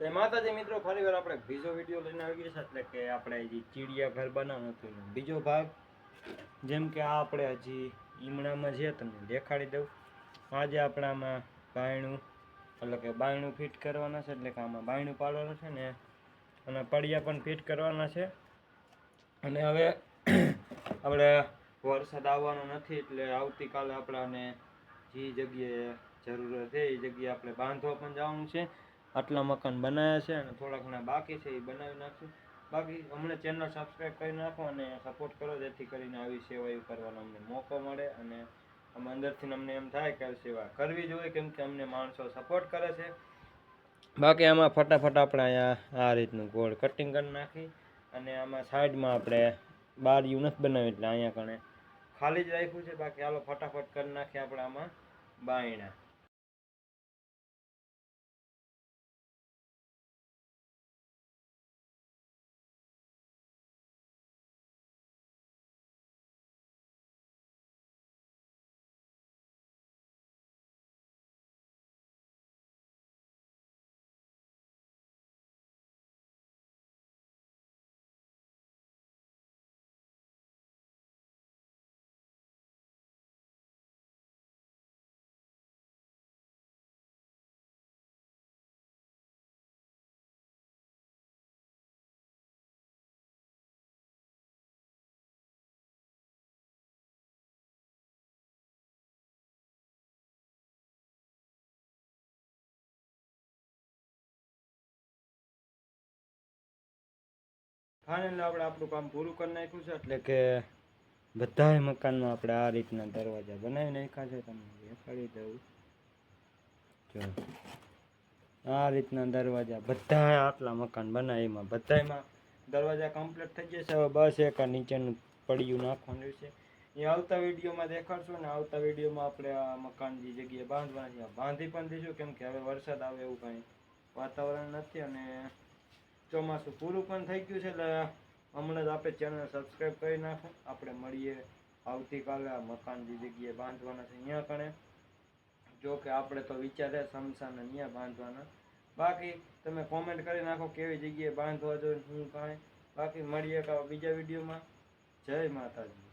તો માતાજી મિત્રો, ફરી વાર આપણે બીજો વીડિયો લઈને આવી ગયા છે. એટલે કે આપણે હજી ચીડિયા ઘર બનાવવાનું બીજો ભાગ, જેમ કે આ આપણે હજી ઈમણામાં છે તમને દેખાડી દઉં. આજે આપણામાં બાયણું, એટલે કે બાયણું ફિટ કરવાના છે. એટલે કે આમાં બાયણું પાડવાનું છે ને, અને પડિયા પણ ફિટ કરવાના છે. અને હવે આપણે વરસાદ આવવાનો નથી, એટલે આવતીકાલે આપણાને જે જગ્યાએ જરૂરત છે એ જગ્યાએ આપણે બાંધવા પણ જવાનું છે. આટલા મકાન બનાવ્યા છે અને થોડા ઘણા બાકી છે, એ બનાવી નાખશું. બાકી હમણાં ચેનલ સબસ્ક્રાઈબ કરી નાખો અને સપોર્ટ કરો, જેથી કરીને આવી સેવા કરવાનો અમને મોકો મળે અને અમે અંદરથી અમને એમ થાય કે સેવા કરવી જોઈએ, કેમ કે અમને માણસો સપોર્ટ કરે છે. બાકી આમાં ફટાફટ આપણે અહીંયા આ રીતનું ગોળ કટિંગ કરી નાખી અને આમાં સાઈડમાં આપણે બાર નથી બનાવી એટલે અહીંયા કણે ખાલી જ રાખ્યું છે. બાકી હાલો ફટાફટ કરી નાખીએ આપણે આમાં બાયણા. ફાઇનલ આપણે આપણું કામ પૂરું કરી નાખ્યું છે. એટલે કે બધાય મકાનમાં આપણે આ રીતના દરવાજા બનાવી નાખ્યા છે. તમને દેખાડી દઉં. જો. આ રીતના દરવાજા બધા આટલા મકાન બનાવ્યા એમાં બધાયમાં દરવાજા કમ્પ્લીટ થઈ જશે હવે બસ એક આ નીચેનું પડ્યું નાખવાનું છે. એ આવતા વિડીયોમાં દેખાડશું ને આવતા વિડીયોમાં આપણે આ મકાન જે જગ્યાએ બાંધવાના બાંધી પણ દઈશું. કેમ કે હવે વરસાદ આવે એવું કાંઈ વાતાવરણ નથી અને ચોમાસું પૂરું પણ થઈ ગયું છે, એટલે હમણાં જ આપણે ચેનલ સબસ્ક્રાઈબ કરી નાખો. આપણે મળીએ આવતીકાલે આ મકાન જે જગ્યાએ બાંધવાના છે, અહીંયા કણે. જો કે આપણે તો વિચારે સમસાને અહીંયા બાંધવાના. બાકી તમે કોમેન્ટ કરી નાખો કેવી જગ્યાએ બાંધવા જોઈએ શું કાંઈ. બાકી મળીએ કા બીજા વિડીયોમાં. જય માતાજી.